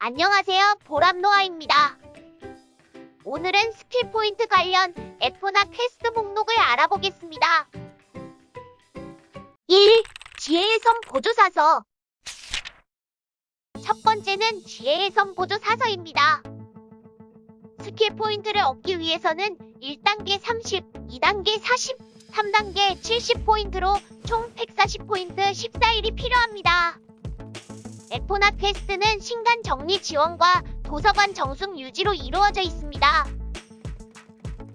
안녕하세요. 보람노아입니다. 오늘은 스킬 포인트 관련 F나 퀘스트 목록을 알아보겠습니다. 1. 지혜의 섬 보조 사서 첫 번째는 지혜의 섬 보조 사서입니다. 스킬 포인트를 얻기 위해서는 1단계 30, 2단계 40, 3단계 70포인트로 총 140포인트 14일이 필요합니다. 에포나 퀘스트는 신간 정리 지원과 도서관 정숙 유지로 이루어져 있습니다.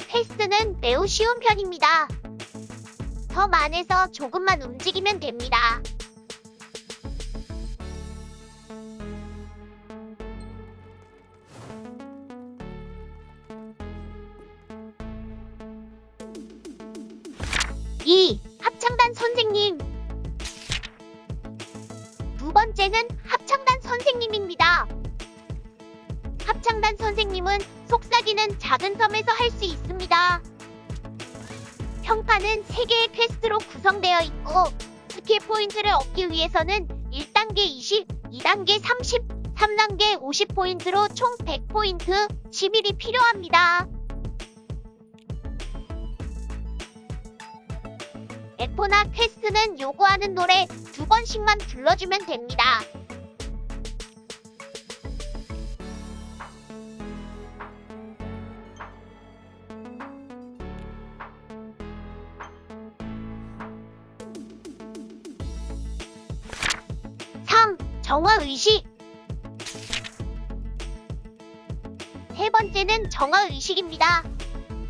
퀘스트는 매우 쉬운 편입니다. 섬 안에서 조금만 움직이면 됩니다. 이 합창단 선생님 두 번째는 합창단 선생님입니다. 합창단 선생님은 속삭이는 작은 섬에서 할 수 있습니다. 평판은 3개의 퀘스트로 구성되어 있고 스킬 포인트를 얻기 위해서는 1단계 20, 2단계 30, 3단계 50포인트로 총 100포인트 10일이 필요합니다. 에포나 퀘스트는 요구하는 노래 두 번씩만 불러주면 됩니다. 삼 정화의식 세 번째는 정화의식입니다.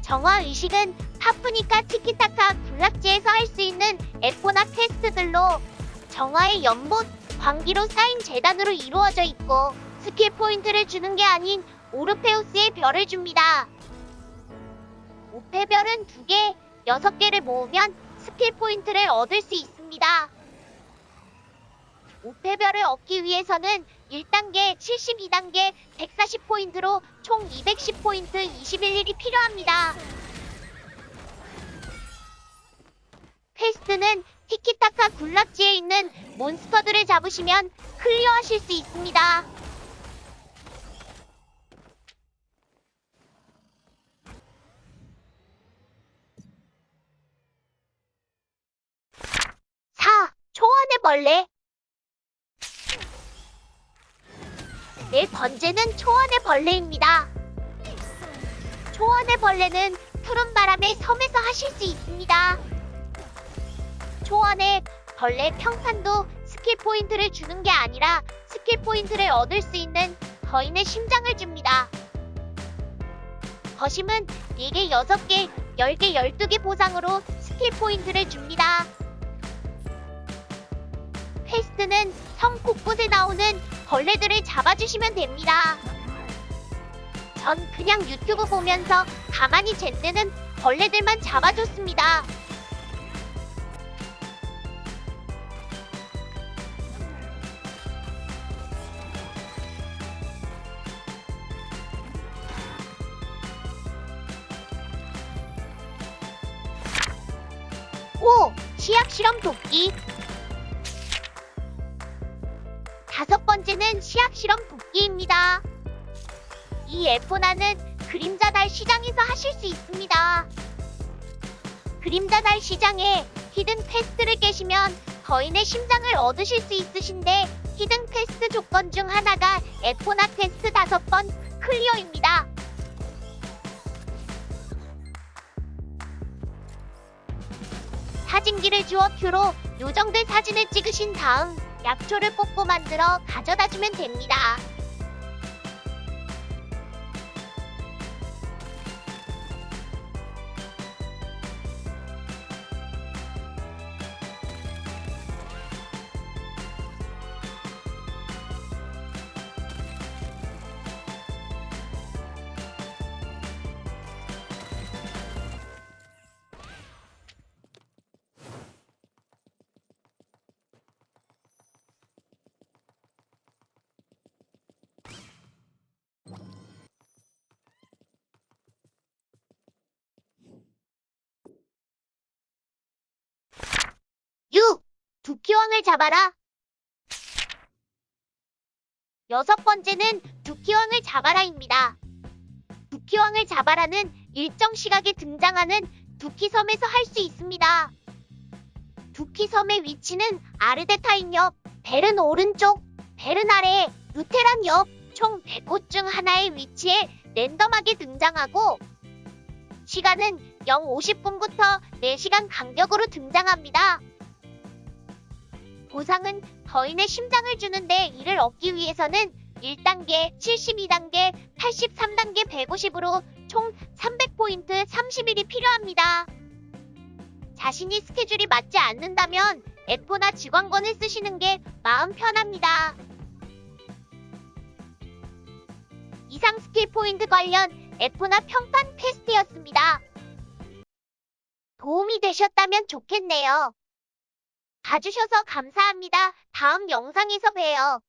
정화의식은 파프니카 티키타카 굴락지에서 할 수 있는 에포나 퀘스트들로 정화의 연못, 광기로 쌓인 재단으로 이루어져 있고 스킬 포인트를 주는 게 아닌 오르페우스의 별을 줍니다. 오페별은 두개 6개를 모으면 스킬 포인트를 얻을 수 있습니다. 오페별을 얻기 위해서는 1단계, 72단계, 140포인트로 총 210포인트 21일이 필요합니다. 퀘스트는 티키타카 굴락지에 있는 몬스터들을 잡으시면 클리어하실 수 있습니다. 사 초원의 벌레 네 번째는 초원의 벌레입니다. 초원의 벌레는 푸른 바람의 섬에서 하실 수 있습니다. 초원의 벌레 평판도 스킬 포인트를 주는 게 아니라 스킬 포인트를 얻을 수 있는 거인의 심장을 줍니다. 거심은 4개, 6개, 10개, 12개 보상으로 스킬 포인트를 줍니다. 퀘스트는 섬 곳곳에 나오는 벌레들을 잡아주시면 됩니다. 전 그냥 유튜브 보면서 가만히 잿때는 벌레들만 잡아줬습니다. 오! 치약 실험 돕기 다섯 번째는 치약 실험 돕기입니다. 이 에포나는 그림자 달 시장에서 하실 수 있습니다. 그림자 달 시장에 히든 퀘스트를 깨시면 거인의 심장을 얻으실 수 있으신데 히든 퀘스트 조건 중 하나가 에포나 퀘스트 다섯 번 클리어입니다. 사진기를 주어 큐로 요정들 사진을 찍으신 다음 약초를 뽑고 만들어 가져다 주면 됩니다. 두키왕을 잡아라. 여섯 번째는 두키왕을 잡아라입니다. 두키왕을 잡아라는 일정 시각에 등장하는 두키섬에서 할 수 있습니다. 두키섬의 위치는 아르데타인 옆, 벨은 오른쪽, 벨은 아래, 루테란 옆, 총 100곳 중 하나의 위치에 랜덤하게 등장하고 시간은 0 50분부터 4시간 간격으로 등장합니다. 보상은 거인의 심장을 주는데 이를 얻기 위해서는 1단계, 72단계, 83단계 150으로 총 300포인트 30일이 필요합니다. 자신이 스케줄이 맞지 않는다면 F나 직원권을 쓰시는 게 마음 편합니다. 이상 스킬 포인트 관련 F나 평판 퀘스트였습니다. 도움이 되셨다면 좋겠네요. 봐주셔서 감사합니다. 다음 영상에서 봬요.